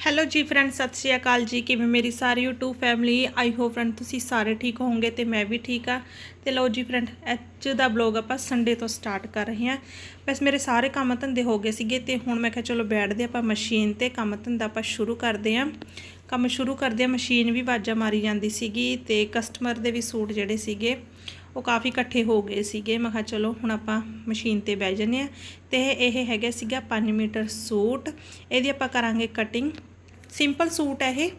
Hello ਜੀ friend ਸਤਿ ਸ਼੍ਰੀ ਅਕਾਲ ਜੀ। ਕਿਵੇਂ ਮੇਰੀ ਸਾਰੀ YouTube family I hope friend ਤੁਸੀਂ ਸਾਰੇ ਠੀਕ ਹੋਵੋਗੇ ਤੇ ਮੈਂ ਵੀ ਠੀਕ ਆ। ਤੇ ਲਓ ਜੀ ਫਰੈਂਡ ਅੱਜ ਦਾ ਬਲੌਗ ਆਪਾਂ ਸੰਡੇ ਤੋਂ ਸਟਾਰਟ ਕਰ ਰਹੇ ਹਾਂ। ਬਸ ਮੇਰੇ ਸਾਰੇ ਕੰਮ ਧੰਦੇ ਹੋ ਗਏ ਸੀਗੇ ਤੇ ਹੁਣ ਮੈਂ ਕਿਹਾ ਚਲੋ ਬੈਠਦੇ ਆਪਾਂ ਮਸ਼ੀਨ ਤੇ ਕੰਮ ਧੰਦਾ ਆਪਾਂ ਸ਼ੁਰੂ ਕਰਦੇ ਹਾਂ। ਕੰਮ ਸ਼ੁਰੂ ਕਰਦੇ ਆ ਮਸ਼ੀਨ ਵੀ ਵਾਜਾ ਮਾਰੀ ਜਾਂਦੀ ਸੀਗੀ ਤੇ ਕਸਟਮਰ ਦੇ ਵੀ ਸੂਟ ਜਿਹੜੇ ਸੀਗੇ, ਉਹ ਕਾਫੀ ਇਕੱਠੇ ਹੋ ਗਏ ਸੀਗੇ। ਮੈਂ ਕਿਹਾ ਚਲੋ ਹੁਣ ਆਪਾਂ ਮਸ਼ੀਨ ਤੇ ਬਹਿ ਜੰਨੇ ਆ ਤੇ ਇਹ ਹੈਗਾ ਸੀਗਾ 5 ਮੀਟਰ ਸੂਟ। ਇਹਦੀ ਆਪਾਂ ਕਰਾਂਗੇ ਕਟਿੰਗ ਸਿੰਪਲ ਸੂਟ ਹੈ ਇਹ,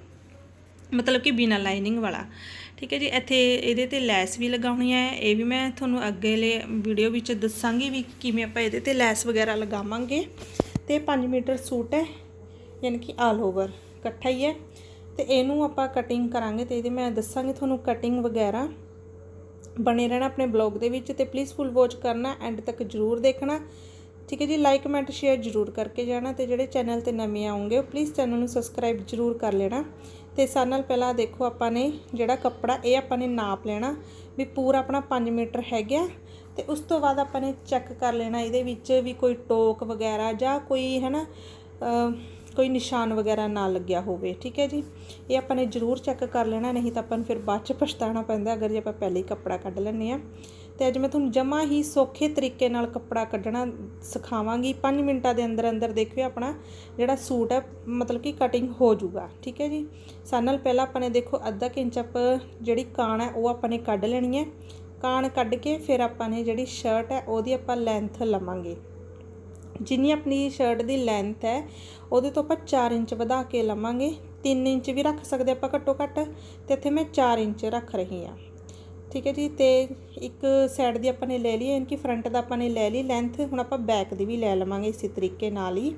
ਮਤਲਬ ਕਿ ਬਿਨਾ ਲਾਈਨਿੰਗ ਵਾਲਾ। ਠੀਕ ਹੈ ਜੀ, ਇੱਥੇ ਇਹਦੇ ਤੇ ਲੈਸ ਵੀ ਲਗਾਉਣੀ ਹੈ। ਇਹ ਵੀ ਮੈਂ ਤੁਹਾਨੂੰ ਅੱਗੇਲੇ ਵੀਡੀਓ ਵਿੱਚ ਦੱਸਾਂਗੀ ਵੀ ਕਿਵੇਂ ਆਪਾਂ ਇਹਦੇ ਤੇ ਲੈਸ ਵਗੈਰਾ ਲਗਾਵਾਂਗੇ। ਤੇ 5 ਮੀਟਰ ਸੂਟ ਹੈ, ਯਾਨੀ ਕਿ ਆਲ ਓਵਰ ਇਕੱਠਾ ਹੀ ਹੈ। ਤੇ ਇਹਨੂੰ ਆਪਾਂ ਕਟਿੰਗ ਕਰਾਂਗੇ ਤੇ ਇਹਦੇ ਮੈਂ ਦੱਸਾਂਗੀ ਤੁਹਾਨੂੰ ਕਟਿੰਗ ਵਗੈਰਾ। ਬਣੇ ਰਹਿਣਾ ਆਪਣੇ ਬਲੌਗ ਦੇ ਵਿੱਚ ਤੇ ਪਲੀਜ਼ ਫੁੱਲ ਵਾਚ ਕਰਨਾ ਐਂਡ ਤੱਕ ਜਰੂਰ ਦੇਖਣਾ। ਠੀਕ ਹੈ ਜੀ ਲਾਈਕ ਕਮੈਂਟ ਸ਼ੇਅਰ ਜਰੂਰ ਕਰਕੇ ਜਾਣਾ ਤੇ ਜਿਹੜੇ ਚੈਨਲ ਤੇ ਨਵੇਂ ਆਉਂਗੇ, ਉਹ ਪਲੀਜ਼ ਚੈਨਲ ਨੂੰ ਸਬਸਕ੍ਰਾਈਬ ਜਰੂਰ ਕਰ ਲੈਣਾ। ਤੇ ਸਾਰ ਨਾਲ ਪਹਿਲਾਂ ਦੇਖੋ ਆਪਾਂ ਨੇ ਜਿਹੜਾ ਕੱਪੜਾ, ਇਹ ਆਪਾਂ ਨੇ ਨਾਪ ਲੈਣਾ ਵੀ ਪੂਰਾ ਆਪਣਾ 5 ਮੀਟਰ ਹੈਗਾ। ਤੇ ਉਸ ਤੋਂ ਬਾਅਦ ਆਪਾਂ ਨੇ ਚੈੱਕ ਕਰ ਲੈਣਾ ਇਹਦੇ ਵਿੱਚ ਵੀ ਕੋਈ ਟੋਕ ਵਗੈਰਾ ਜਾਂ ਕੋਈ ਹੈ ਨਾ ਕੋਈ ਨਿਸ਼ਾਨ ਵਗੈਰਾ ਨਾ ਲੱਗਿਆ ਹੋਵੇ, ਠੀਕ ਹੈ ਜੀ। ਇਹ ਆਪਾਂ ਨੇ ਜ਼ਰੂਰ ਚੈੱਕ ਕਰ ਲੈਣਾ, ਨਹੀਂ ਤਾਂ ਆਪਾਂ ਨੂੰ ਫਿਰ ਬਾਅਦ ਚ ਪਛਤਾਣਾ ਪੈਂਦਾ, ਅਗਰ ਜੇ ਆਪਾਂ ਪਹਿਲੇ ਹੀ ਕੱਪੜਾ ਕੱਢ ਲੈਂਦੇ ਆ ਤੇ ਅੱਜ ਮੈਂ ਤੁਹਾਨੂੰ ਜਮਾ ਹੀ ਸੌਖੇ ਤਰੀਕੇ ਨਾਲ ਕੱਪੜਾ ਕੱਢਣਾ ਸਿਖਾਵਾਂਗੀ। 5 ਮਿੰਟਾਂ ਦੇ ਅੰਦਰ ਅੰਦਰ ਦੇਖਿਓ ਆਪਣਾ ਜਿਹੜਾ ਸੂਟ ਹੈ, ਮਤਲਬ ਕਿ ਕਟਿੰਗ ਹੋ ਜਾਊਗਾ, ਠੀਕ ਹੈ ਜੀ? ਸਾਨ ਨਾਲ ਪਹਿਲਾਂ ਆਪਾਂ ਨੇ ਦੇਖੋ ਅੱਧਾ ਇੰਚ ਅਪ ਜਿਹੜੀ ਕਾਣ ਹੈ, ਉਹ ਆਪਾਂ ਨੇ ਕੱਢ ਲੈਣੀ ਹੈ। ਕਾਣ ਕੱਢ ਕੇ ਫਿਰ ਆਪਾਂ ਨੇ ਜਿਹੜੀ ਸ਼ਰਟ ਹੈ, ਉਹਦੀ ਆਪਾਂ ਲੈਂਥ ਲਵਾਂਗੇ। ਜਿੰਨੀ ਆਪਣੀ ਸ਼ਰਟ ਦੀ ਲੈਂਥ ਹੈ, ਉਹਦੇ ਤੋਂ ਆਪਾਂ 4 ਇੰਚ ਵਧਾ ਕੇ ਲਵਾਂਗੇ। 3 ਇੰਚ ਵੀ ਰੱਖ ਸਕਦੇ ਆਪਾਂ ਘੱਟੋ ਘੱਟ, ਤੇ ਇੱਥੇ ਮੈਂ 4 ਇੰਚ ਰੱਖ ਰਹੀ ਹਾਂ। ਠੀਕ ਹੈ ਜੀ, ਤੇ ਇੱਕ ਸਾਈਡ ਦੀ ਆਪਾਂ ਨੇ ਲੈ ਲਈ ਇਨਕੀ ਫਰੰਟ ਦਾ ਆਪਾਂ ਨੇ ਲੈ ਲਈ ਲੈਂਥ ਹੁਣ ਆਪਾਂ ਬੈਕ ਦੀ ਵੀ ਲੈ ਲਵਾਂਗੇ ਇਸੇ ਤਰੀਕੇ ਨਾਲ ਹੀ।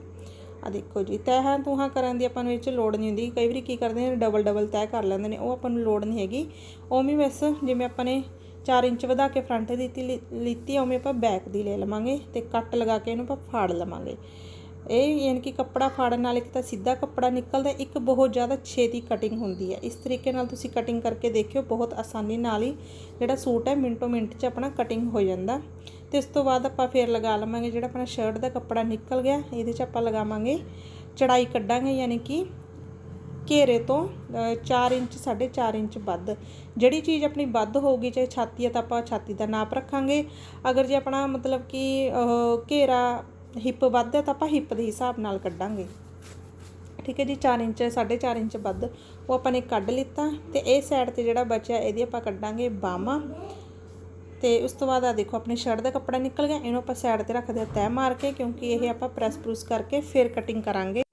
ਆ ਦੇਖੋ ਜੀ ਤੈਹਾਂ ਤੂਹਾਂ ਕਰਨ ਦੀ ਆਪਾਂ ਨੂੰ ਇਹ ਚ ਲੋੜ ਨਹੀਂ ਹੁੰਦੀ। ਕਈ ਵਾਰੀ ਕੀ ਕਰਦੇ ਨੇ ਡਬਲ ਡਬਲ ਤੈਅ ਕਰ ਲੈਂਦੇ ਨੇ, ਉਹ ਆਪਾਂ ਨੂੰ ਲੋੜ ਨਹੀਂ ਹੈਗੀ। ਉਵੇਂ ਬਸ ਜਿਵੇਂ ਆਪਾਂ ਨੇ 4 ਇੰਚ ਵਧਾ ਕੇ ਫਰੰਟ ਦੀ ਲਿੱਤੀ, ਉਵੇਂ ਆਪਾਂ ਬੈਕ ਦੀ ਲੈ ਲਵਾਂਗੇ ਤੇ ਕੱਟ ਲਗਾ ਕੇ ਇਹਨੂੰ ਆਪਾਂ ਫਾੜ ਲਵਾਂਗੇ। ਇਹ ਯਾਨੀ ਕਿ ਕੱਪੜਾ ਫਾੜਨ ਨਾਲ ਇੱਕ ਤਾਂ ਸਿੱਧਾ ਕੱਪੜਾ ਨਿਕਲਦਾ, ਇੱਕ ਬਹੁਤ ਜ਼ਿਆਦਾ ਛੇਤੀ ਕਟਿੰਗ ਹੁੰਦੀ ਹੈ। ਇਸ ਤਰੀਕੇ ਨਾਲ ਤੁਸੀਂ ਕਟਿੰਗ ਕਰਕੇ ਦੇਖਿਓ, ਬਹੁਤ ਆਸਾਨੀ ਨਾਲ ਹੀ ਜਿਹੜਾ ਸੂਟ ਹੈ ਮਿੰਟੋ ਮਿੰਟ 'ਚ ਆਪਣਾ ਕਟਿੰਗ ਹੋ ਜਾਂਦਾ। ਤੇ ਇਸ ਤੋਂ ਬਾਅਦ ਆਪਾਂ ਫੇਰ ਲਗਾ ਲਵਾਂਗੇ ਜਿਹੜਾ ਆਪਣਾ ਸ਼ਰਟ ਦਾ ਕੱਪੜਾ ਨਿਕਲ ਗਿਆ, ਇਹਦੇ 'ਚ ਆਪਾਂ ਲਗਾਵਾਂਗੇ ਚੜਾਈ ਕੱਢਾਂਗੇ ਯਾਨੀ ਕਿ ਘੇਰੇ ਤੋਂ 4 ਇੰਚ 4.5 ਇੰਚ ਵੱਧ। ਜਿਹੜੀ ਚੀਜ਼ ਆਪਣੀ ਵੱਧ ਹੋਊਗੀ, ਚਾਹੇ ਛਾਤੀ ਹੈ ਤਾਂ ਆਪਾਂ ਛਾਤੀ ਦਾ ਨਾਪ ਰੱਖਾਂਗੇ। ਅਗਰ ਜੇ ਆਪਣਾ ਮਤਲਬ ਕਿ ਘੇਰਾ ਹਿੱਪ ਵੱਧ ਹੈ ਤਾਂ ਆਪਾਂ ਹਿੱਪ ਦੇ ਹਿਸਾਬ ਨਾਲ ਕੱਢਾਂਗੇ। ਠੀਕ ਹੈ ਜੀ 4 ਇੰਚ 4.5 ਇੰਚ ਵੱਧ, ਉਹ ਆਪਾਂ ਨੇ ਕੱਢ ਲਿੱਤਾ ਤੇ ਇਹ ਸਾਈਡ ਤੇ ਜਿਹੜਾ ਬਚਿਆ ਇਹਦੀ ਆਪਾਂ ਕੱਢਾਂਗੇ ਬਾਹਾਂ। ਤੇ ਉਸ ਤੋਂ ਬਾਅਦ ਆ ਦੇਖੋ, ਆਪਣੀ ਸ਼ਰਟ ਦਾ ਕੱਪੜਾ ਨਿਕਲ ਗਿਆ, ਇਹਨੂੰ ਆਪਾਂ ਸਾਈਡ ਤੇ ਰੱਖਦੇ ਆ ਤੈਅ ਮਾਰ ਕੇ, ਕਿਉਂਕਿ ਇਹ ਆਪਾਂ ਪ੍ਰੈਸ ਪ੍ਰੂਸ ਕਰਕੇ ਫਿਰ ਕਟਿੰਗ ਕਰਾਂਗੇ।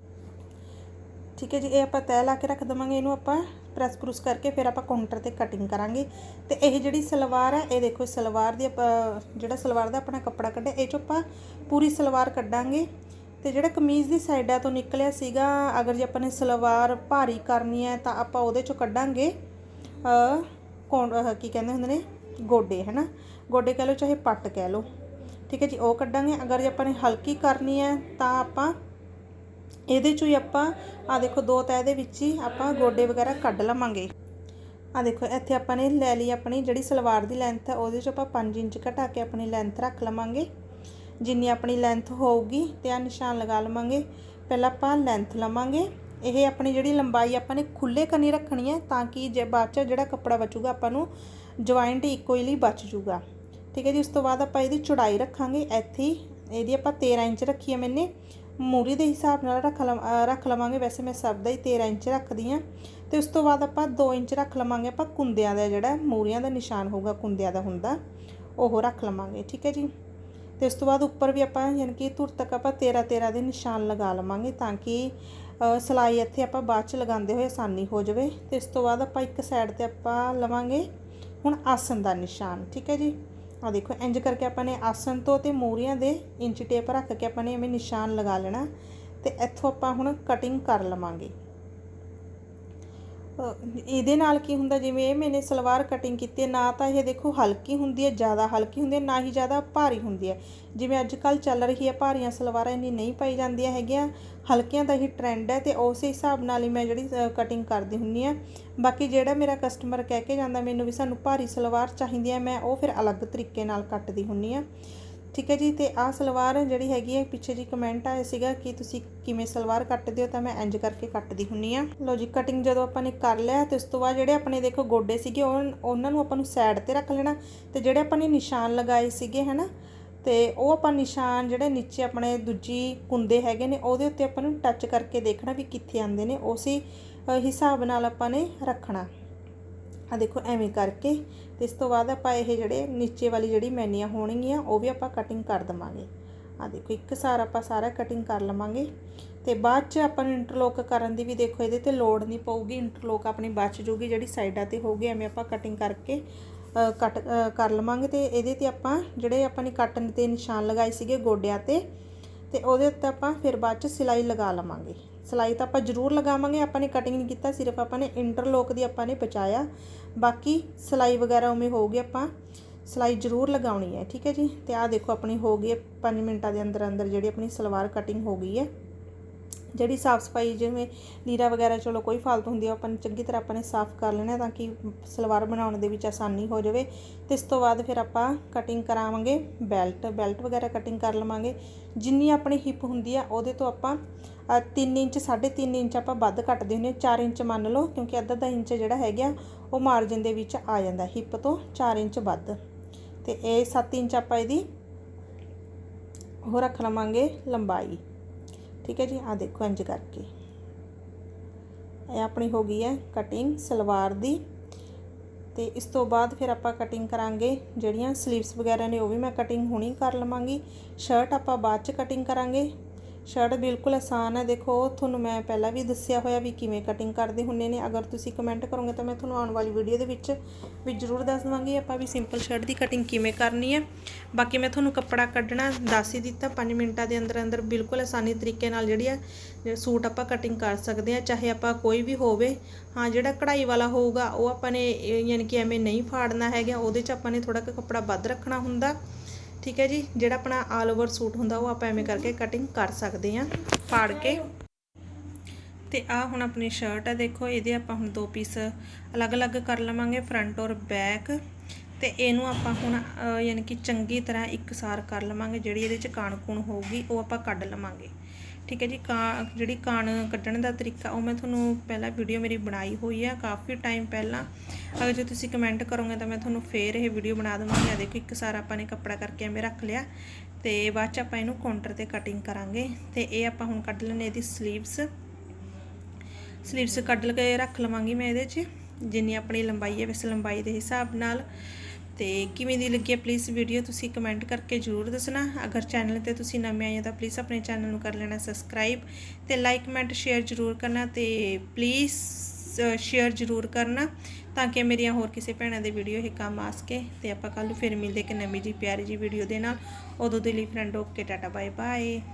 ਠੀਕ ਹੈ ਜੀ, ਇਹ ਆਪਾਂ ਤੈਅ ਲਾ ਕੇ ਰੱਖ ਦਵਾਂਗੇ, ਇਹਨੂੰ ਆਪਾਂ ਪ੍ਰੈਸ ਪ੍ਰੂਸ ਕਰਕੇ ਫਿਰ ਆਪਾਂ ਕਾਊਂਟਰ ਤੇ ਕਟਿੰਗ ਕਰਾਂਗੇ। ਤੇ ਇਹ ਜਿਹੜੀ ਸਲਵਾਰ ਹੈ, ਇਹ ਦੇਖੋ ਸਲਵਾਰ ਦੀ ਆਪਾਂ, ਜਿਹੜਾ ਸਲਵਾਰ ਦਾ ਆਪਣਾ ਕੱਪੜਾ ਕੱਢਿਆ, ਇਹ ਚੋਂ ਆਪਾਂ ਪੂਰੀ ਸਲਵਾਰ ਕੱਢਾਂਗੇ। ਤੇ ਜਿਹੜਾ ਕਮੀਜ਼ ਦੀ ਸਾਈਡਾਂ ਤੋਂ ਨਿਕਲਿਆ ਸੀਗਾ, ਅਗਰ ਜੇ ਆਪਾਂ ਨੇ ਸਲਵਾਰ ਭਾਰੀ ਕਰਨੀ ਹੈ, ਤਾਂ ਆਪਾਂ ਉਹਦੇ ਚੋਂ ਕੱਢਾਂਗੇ ਅ, ਕੀ ਕਹਿੰਦੇ ਹੁੰਦੇ ਨੇ? ਗੋਡੇ, ਹੈਨਾ? ਗੋਡੇ ਕਹਿ ਲਓ, ਚਾਹੇ ਪੱਟ ਕਹਿ ਲਓ। ਠੀਕ ਹੈ ਜੀ, ਉਹ ਕੱਢਾਂਗੇ। ਅਗਰ ਜੇ ਆਪਾਂ ਨੇ ਹਲਕੀ ਕਰਨੀ ਹੈ, ਤਾਂ ਆਪਾਂ ਇਹਦੇ ਚੋਂ ਹੀ ਆਪਾਂ ਆ ਦੇਖੋ ਦੋ ਤੈ ਦੇ ਵਿੱਚ ਹੀ ਆਪਾਂ ਗੋਡੇ ਵਗੈਰਾ ਕੱਢ ਲਵਾਂਗੇ। ਆ ਦੇਖੋ, ਇੱਥੇ ਆਪਾਂ ਨੇ ਲੈ ਲਈ ਆਪਣੀ ਜਿਹੜੀ ਸਲਵਾਰ ਦੀ ਲੈਂਥ ਹੈ ਉਹਦੇ ਚੋਂ ਆਪਾਂ 5 ਇੰਚ ਘਟਾ ਕੇ ਆਪਣੀ ਲੈਂਥ ਰੱਖ ਲਵਾਂਗੇ। ਜਿੰਨੀ ਆਪਣੀ ਲੈਂਥ ਹੋਊਗੀ ਤੇ ਆ ਨਿਸ਼ਾਨ ਲਗਾ ਲਵਾਂਗੇ। ਪਹਿਲਾਂ ਆਪਾਂ ਲੈਂਥ ਲਵਾਂਗੇ। ਇਹ ਆਪਣੀ ਜਿਹੜੀ ਲੰਬਾਈ ਆਪਾਂ ਨੇ ਖੁੱਲੇ ਕਰਨੀ ਰੱਖਣੀ ਹੈ ਤਾਂ ਕਿ ਜੇ ਬਾਅਦ ਚ ਜਿਹੜਾ ਕੱਪੜਾ ਬਚੂਗਾ ਆਪਾਂ ਨੂੰ ਜੁਆਇੰਟ ਇੱਕੋ ਬਚ ਜੂਗਾ। ਠੀਕ ਹੈ ਜੀ, ਉਸ ਤੋਂ ਬਾਅਦ ਆਪਾਂ ਇਹਦੀ ਚੌੜਾਈ ਰੱਖਾਂਗੇ। ਇੱਥੇ ਇਹਦੀ ਆਪਾਂ 13 ਇੰਚ ਰੱਖੀ ਹੈ ਮੈਨੇ। ਮੂਰੀ ਦੇ ਹਿਸਾਬ ਨਾਲ ਰੱਖ ਰੱਖ ਲਵਾਂਗੇ। ਵੈਸੇ ਮੈਂ ਸਭ ਦਾ ਹੀ 13 ਇੰਚ ਰੱਖਦੀ ਆ ਤੇ ਉਸ ਤੋਂ ਬਾਅਦ ਆਪਾਂ 2 ਇੰਚ ਰੱਖ ਲਵਾਂਗੇ। ਆਪਾਂ ਕੁੰਦਿਆਂ ਦਾ ਜਿਹੜਾ ਮੂਰੀਆਂ ਦਾ ਨਿਸ਼ਾਨ ਹੋਊਗਾ, ਕੁੰਦਿਆਂ ਦਾ ਹੁੰਦਾ, ਉਹ ਰੱਖ ਲਵਾਂਗੇ, ਠੀਕ ਹੈ ਜੀ? ਤੇ ਉਸ ਤੋਂ ਬਾਅਦ ਉੱਪਰ ਵੀ ਆਪਾਂ ਯਾਨੀ ਕਿ ਧੁਰ ਤੱਕ ਆਪਾਂ 13 13 ਦੇ ਨਿਸ਼ਾਨ ਲਗਾ ਲਵਾਂਗੇ ਤਾਂ ਕਿ ਸਲਾਈ ਇੱਥੇ ਆਪਾਂ ਬਾਅਦ ਚ ਲਗਾਉਂਦੇ ਹੋਏ ਆਸਾਨੀ ਹੋ ਜਾਵੇ। ਤੇ ਇਸ ਤੋਂ ਬਾਅਦ ਆਪਾਂ ਇੱਕ ਸਾਈਡ ਤੇ ਆਪਾਂ ਲਵਾਂਗੇ ਹੁਣ ਆਸਨ ਦਾ ਨਿਸ਼ਾਨ, ਠੀਕ ਹੈ ਜੀ? ਆ ਦੇਖੋ ਇੰਜ ਕਰਕੇ ਆਪਾਂ ਨੇ ਆਸਣ ਤੋਂ ਤੇ ਮੂਰੀਆਂ ਦੇ ਇੰਚ ਟੇਪ ਰੱਖ ਕੇ ਆਪਾਂ ਨੇ ਐਵੇਂ ਨਿਸ਼ਾਨ ਲਗਾ ਲੈਣਾ। ਤੇ ਇੱਥੋਂ ਆਪਾਂ ਹੁਣ ਕਟਿੰਗ ਕਰ ਲਵਾਂਗੇ। ਇਹਦੇ ਨਾਲ ਕੀ ਹੁੰਦਾ? ਜਿਵੇਂ ਇਹ ਮੈਨੇ ਸਲਵਾਰ ਕਟਿੰਗ ਕੀਤੀ ਨਾ ਤਾਂ ਇਹ ਦੇਖੋ ਹਲਕੀ ਹੁੰਦੀ ਹੈ, ਜ਼ਿਆਦਾ ਹਲਕੀ ਹੁੰਦੀ ਹੈ, ਨਾ ਹੀ ਜ਼ਿਆਦਾ ਭਾਰੀ ਹੁੰਦੀ ਹੈ। ਜਿਵੇਂ ਅੱਜ ਕੱਲ ਚੱਲ ਰਹੀ ਹੈ ਭਾਰੀਆਂ ਸਲਵਾਰਾਂ ਇੰਨੀ ਨਹੀਂ ਪਾਈ ਜਾਂਦੀਆਂ ਹੈਗੀਆਂ, ਹਲਕਿਆਂ ਦਾ ਹੀ ਟ੍ਰੈਂਡ ਹੈ ਤੇ ਉਸੇ ਹਿਸਾਬ ਨਾਲ ਹੀ ਮੈਂ ਜਿਹੜੀ ਕਟਿੰਗ ਕਰਦੀ ਹੁੰਨੀ ਆ ਬਾਕੀ ਜਿਹੜਾ ਮੇਰਾ ਕਸਟਮਰ ਕਹਿ ਕੇ ਜਾਂਦਾ, ਮੈਨੂੰ ਵੀ ਸਾਨੂੰ ਭਾਰੀ ਸਲਵਾਰ ਚਾਹੀਦੀ ਹੈ ਮੈਂ ਉਹ ਫਿਰ ਅਲੱਗ ਤਰੀਕੇ ਨਾਲ ਕੱਟਦੀ ਹੁੰਨੀ ਆ ਠੀਕ ਹੈ ਜੀ, ਤੇ ਆਹ ਸਲਵਾਰ ਜਿਹੜੀ ਹੈਗੀ ਹੈ, ਪਿੱਛੇ ਜੀ ਕਮੈਂਟ ਆਇਆ ਸੀਗਾ ਕਿ ਤੁਸੀਂ ਕਿਵੇਂ ਸਲਵਾਰ ਕੱਟਦੇ ਹੋ, ਤਾਂ ਮੈਂ ਇੰਜ ਕਰਕੇ ਕੱਟਦੀ ਹੁੰਨੀ ਆ। ਲੋ ਜੀ ਕਟਿੰਗ ਜਦੋਂ ਆਪਾਂ ਨੇ ਕਰ ਲਿਆ, ਤੇ ਉਸ ਤੋਂ ਬਾਅਦ ਜਿਹੜੇ ਆਪਣੇ ਦੇਖੋ ਗੋਡੇ ਸੀਗੇ, ਉਹ ਉਹਨਾਂ ਨੂੰ ਆਪਾਂ ਨੂੰ ਸਾਈਡ ਤੇ ਰੱਖ ਲੈਣਾ, ਤੇ ਜਿਹੜੇ ਆਪਾਂ ਨੇ ਨਿਸ਼ਾਨ ਲਗਾਏ ਸੀਗੇ, ਹਨਾ, ਤੇ ਉਹ ਆਪਾਂ ਨਿਸ਼ਾਨ ਜਿਹੜੇ ਨੀਚੇ ਆਪਣੇ ਦੂਜੀ ਕੁੰਦੇ ਹੈਗੇ ਨੇ, ਉਹਦੇ ਉੱਤੇ ਆਪਾਂ ਨੂੰ ਟੱਚ ਕਰਕੇ ਦੇਖਣਾ ਵੀ ਕਿੱਥੇ ਆਉਂਦੇ ਨੇ, ਉਸੇ ਹਿਸਾਬ ਨਾਲ ਆਪਾਂ ਨੇ ਰੱਖਣਾ। ਆ ਦੇਖੋ ਐਵੇਂ ਕਰਕੇ ਤੇ ਇਸ ਤੋਂ ਬਾਅਦ ਆਪਾਂ ਇਹ ਜਿਹੜੇ ਨੀਚੇ ਵਾਲੀ ਜਿਹੜੀ ਮੈਨੀਆਂ ਹੋਣਗੀਆਂ ਉਹ ਵੀ ਆਪਾਂ ਕਟਿੰਗ ਕਰ ਦਵਾਂਗੇ। ਆ ਦੇਖੋ ਇੱਕ ਸਾਰ ਆਪਾਂ ਸਾਰਾ ਕਟਿੰਗ ਕਰ ਲਵਾਂਗੇ ਤੇ ਬਾਅਦ ਚ ਆਪਾਂ ਨੂੰ ਇੰਟਰਲੋਕ ਕਰਨ ਦੀ ਵੀ ਦੇਖੋ ਇਹਦੇ ਤੇ ਲੋਡ ਨਹੀਂ ਪਊਗੀ। ਇੰਟਰਲੋਕ ਆਪਣੀ ਬਚ ਜੂਗੀ ਜਿਹੜੀ ਸਾਈਡਾਂ ਤੇ ਹੋਊਗੀ ਐਵੇਂ ਆਪਾਂ ਕਟਿੰਗ ਕਰਕੇ ਅ, ਕੱਟ ਕਰ ਲਵਾਂਗੇ ਤੇ ਇਹਦੇ ਤੇ ਆਪਾਂ ਜਿਹੜੇ ਆਪਾਂ ਨੇ ਕੱਟਣ ਤੇ ਨਿਸ਼ਾਨ ਲਗਾਏ ਸੀਗੇ ਗੋਡਿਆਂ ਤੇ ਤੇ ਉਹਦੇ ਉੱਤੇ ਆਪਾਂ ਫਿਰ ਬਾਅਦ ਚ ਸਿਲਾਈ ਲਗਾ ਲਵਾਂਗੇ। ਸਿਲਾਈ ਤਾਂ ਆਪਾਂ ਜ਼ਰੂਰ ਲਗਾਵਾਂਗੇ, ਆਪਾਂ ਨੇ ਕਟਿੰਗ ਨਹੀਂ ਕੀਤਾ, ਸਿਰਫ ਆਪਾਂ ਨੇ ਇੰਟਰਲੋਕ ਦੀ ਆਪਾਂ ਨੇ ਬਚਾਇਆ ਬਾਕੀ ਸਿਲਾਈ ਵਗੈਰਾ ਉਵੇਂ ਹੋਊਗੀ ਆਪਾਂ, ਸਿਲਾਈ ਜ਼ਰੂਰ ਲਗਾਉਣੀ ਹੈ, ਠੀਕ ਹੈ ਜੀ? ਤੇ ਆਹ ਦੇਖੋ ਆਪਣੀ ਹੋ ਗਈ ਹੈ 5 ਮਿੰਟਾਂ ਦੇ ਅੰਦਰ ਅੰਦਰ ਜਿਹੜੀ ਆਪਣੀ ਸਲਵਾਰ ਕਟਿੰਗ ਹੋ ਗਈ ਹੈ। ਜਿਹੜੀ ਸਾਫ਼ ਸਫ਼ਾਈ ਜਿਵੇਂ ਲੀਰਾ ਵਗੈਰਾ ਚਲੋ ਕੋਈ ਫਾਲਤੂ ਹੁੰਦੀ ਆ, ਆਪਾਂ ਚੰਗੀ ਤਰ੍ਹਾਂ ਆਪਾਂ ਨੇ ਸਾਫ਼ ਕਰ ਲੈਣਾ ਤਾਂ ਕਿ ਸਲਵਾਰ ਬਣਾਉਣ ਦੇ ਵਿੱਚ ਆਸਾਨੀ ਹੋ ਜਾਵੇ ਤੇ ਇਸ ਤੋਂ ਬਾਅਦ ਫਿਰ ਆਪਾਂ ਕਟਿੰਗ ਕਰਾਵਾਂਗੇ ਬੈਲਟ ਬੈਲਟ ਵਗੈਰਾ ਕਟਿੰਗ ਕਰ ਲਵਾਂਗੇ। ਜਿੰਨੀ ਆਪਣੀ ਹਿੱਪ ਹੁੰਦੀ ਆ, ਉਹਦੇ ਤੋਂ ਆਪਾਂ 3 ਇੰਚ 3.5 ਇੰਚ ਆਪਾਂ ਵੱਧ ਕੱਟਦੇ ਹੁੰਦੇ 4 ਇੰਚ ਮੰਨ ਲਓ, ਕਿਉਂਕਿ ਅੱਧਾ ਅੱਧਾ ਇੰਚ ਜਿਹੜਾ ਹੈਗਾ, ਉਹ ਮਾਰਜਨ ਦੇ ਵਿੱਚ ਆ ਜਾਂਦਾ ਹਿੱਪ ਤੋਂ 4 ਇੰਚ ਵੱਧ। ਤੇ ਇਹ 7 ਇੰਚ ਆਪਾਂ ਇਹਦੀ ਉਹ ਰੱਖ ਲਵਾਂਗੇ ਲੰਬਾਈ। ਠੀਕ ਹੈ ਜੀ ਆ ਦੇਖੋ ਇੰਜ ਕਰਕੇ। ਇਹ ਆਪਣੀ ਹੋ ਗਈ ਹੈ ਕਟਿੰਗ ਸਲਵਾਰ ਦੀ। ਤੇ ਇਸ ਤੋਂ ਬਾਅਦ ਫਿਰ ਆਪਾਂ ਕਟਿੰਗ ਕਰਾਂਗੇ ਜਿਹੜੀਆਂ ਸਲੀਵਸ ਵਗੈਰਾ ਨੇ, ਉਹ ਵੀ ਮੈਂ ਕਟਿੰਗ ਹੁਣੀ ਕਰ ਲਵਾਂਗੀ। ਸ਼ਰਟ ਆਪਾਂ ਬਾਅਦ ਚ ਕਟਿੰਗ ਕਰਾਂਗੇ। ਸ਼ਰਟ ਬਿਲਕੁਲ ਆਸਾਨ ਹੈ। ਦੇਖੋ ਤੁਹਾਨੂੰ ਮੈਂ ਪਹਿਲਾਂ ਵੀ ਦੱਸਿਆ ਹੋਇਆ ਵੀ ਕਿਵੇਂ ਕਟਿੰਗ ਕਰਦੇ ਹੁੰਨੇ ਨੇ। ਅਗਰ ਤੁਸੀਂ ਕਮੈਂਟ ਕਰੋਗੇ ਤਾਂ ਮੈਂ ਤੁਹਾਨੂੰ ਆਉਣ ਵਾਲੀ ਵੀਡੀਓ ਦੇ ਵਿੱਚ ਵੀ ਜ਼ਰੂਰ ਦੱਸ ਦਵਾਂਗੀ ਆਪਾਂ ਵੀ ਸਿੰਪਲ ਸ਼ਰਟ ਦੀ ਕਟਿੰਗ ਕਿਵੇਂ ਕਰਨੀ ਹੈ। ਬਾਕੀ ਮੈਂ ਤੁਹਾਨੂੰ ਕੱਪੜਾ ਕੱਢਣਾ ਦੱਸ ਹੀ ਦਿੱਤਾ। 5 ਮਿੰਟਾਂ ਦੇ ਅੰਦਰ ਅੰਦਰ ਬਿਲਕੁਲ ਆਸਾਨੀ ਤਰੀਕੇ ਨਾਲ ਜਿਹੜੀ ਆ ਸੂਟ ਆਪਾਂ ਕਟਿੰਗ ਕਰ ਸਕਦੇ ਆ ਚਾਹੇ ਆਪਾਂ ਕੋਈ ਵੀ ਹੋਵੇ। ਹਾਂ, ਜਿਹੜਾ ਕਢਾਈ ਵਾਲਾ ਹੋਊਗਾ, ਉਹ ਆਪਾਂ ਨੇ ਯਾਨੀ ਕਿ ਐਵੇਂ ਨਹੀਂ ਫਾੜਨਾ ਹੈਗਾ। ਉਹਦੇ 'ਚ ਆਪਾਂ ਨੇ ਥੋੜਾ ਕੁ ਕੱਪੜਾ ਵੱਧ ਰੱਖਣਾ ਹੁੰਦਾ। ਠੀਕ ਹੈ ਜੀ, ਜਿਹੜਾ ਆਪਣਾ ਆਲ ਓਵਰ ਸੂਟ ਹੁੰਦਾ ਉਹ ਆਪਾਂ ਐਵੇਂ ਕਰਕੇ ਕਟਿੰਗ ਕਰ ਸਕਦੇ ਆ ਫਾੜ ਕੇ। ਤੇ ਆ ਹੁਣ ਆਪਣੀ ਸ਼ਰਟ ਹੈ ਦੇਖੋ, ਇਹਦੇ ਆਪਾਂ ਹੁਣ ਦੋ ਪੀਸ ਅਲੱਗ-ਅਲੱਗ ਕਰ ਲਵਾਂਗੇ ਫਰੰਟ ਔਰ ਬੈਕ ਤੇ ਇਹਨੂੰ ਆਪਾਂ ਹੁਣ ਯਾਨੀ ਕਿ ਚੰਗੀ ਤਰ੍ਹਾਂ ਇੱਕਸਾਰ ਕਰ ਲਵਾਂਗੇ, ਜਿਹੜੀ ਇਹਦੇ ਚ ਕਾਣ ਕੂਣ ਹੋਊਗੀ, ਉਹ ਆਪਾਂ ਕੱਢ ਲਵਾਂਗੇ। ਠੀਕ ਹੈ ਜੀ, ਕਾਂ, ਜਿਹੜੀ ਕਾਣ ਕੱਢਣ ਦਾ ਤਰੀਕਾ, ਉਹ ਮੈਂ ਤੁਹਾਨੂੰ ਪਹਿਲਾਂ ਵੀਡੀਓ ਮੇਰੀ ਬਣਾਈ ਹੋਈ ਆ, ਕਾਫੀ ਟਾਈਮ ਪਹਿਲਾਂ। ਅਗਰ ਜੇ ਤੁਸੀਂ ਕਮੈਂਟ ਕਰੋਗੇ ਤਾਂ ਮੈਂ ਤੁਹਾਨੂੰ ਫੇਰ ਇਹ ਵੀਡੀਓ ਬਣਾ ਦਵਾਂਗੀ। ਆ ਦੇਖੋ, ਇੱਕ ਸਾਰਾ ਆਪਾਂ ਨੇ ਕੱਪੜਾ ਕਰਕੇ ਐਵੇਂ ਰੱਖ ਲਿਆ। ਤੇ ਬਾਅਦ ਚ ਆਪਾਂ ਇਹਨੂੰ ਕਾਊਂਟਰ ਤੇ ਕਟਿੰਗ ਕਰਾਂਗੇ। ਤੇ ਇਹ ਆਪਾਂ ਹੁਣ ਕੱਢ ਲੈਣੇ ਇਹਦੀ ਸਲੀਵਸ ਸਲੀਵਸ ਕੱਢ ਕੇ ਰੱਖ ਲਵਾਂਗੀ ਮੈਂ ਇਹਦੇ 'ਚ। ਜਿੰਨੀ ਆਪਣੀ ਲੰਬਾਈ ਹੈ, ਵੈਸੇ ਲੰਬਾਈ ਦੇ ਹਿਸਾਬ ਨਾਲ। ਤੇ ਕਿਵੇਂ ਦੀ ਲੱਗੀ ਹੈ ਪਲੀਜ਼ ਵੀਡੀਓ ਤੁਸੀਂ ਕਮੈਂਟ ਕਰਕੇ ਜਰੂਰ ਦੱਸਣਾ। ਅਗਰ ਚੈਨਲ ਤੇ ਤੁਸੀਂ ਨਵੇਂ ਆਏ ਹੋ ਤਾਂ ਪਲੀਜ਼ ਆਪਣੇ ਚੈਨਲ ਨੂੰ ਕਰ ਲੈਣਾ ਸਬਸਕ੍ਰਾਈਬ ਤੇ ਲਾਈਕ ਕਮੈਂਟ ਸ਼ੇਅਰ ਜਰੂਰ ਕਰਨਾ ਤੇ ਪਲੀਜ਼ ਸ਼ੇਅਰ ਜਰੂਰ ਕਰਨਾ ਤਾਂ ਕਿ ਮੇਰੀਆਂ ਹੋਰ ਕਿਸੇ ਭੈਣਾਂ ਦੇ ਵੀਡੀਓ ਇਹ ਕੰਮ ਆ ਸਕੇ ਤੇ ਆਪਾਂ ਕੱਲ ਫਿਰ ਮਿਲਦੇ ਕਿ ਨਵੀਂ ਜੀ ਪਿਆਰੀ ਜੀ ਵੀਡੀਓ ਦੇ ਨਾਲ। ਉਦੋਂ ਦੇ ਲਈ friend okay tata bye bye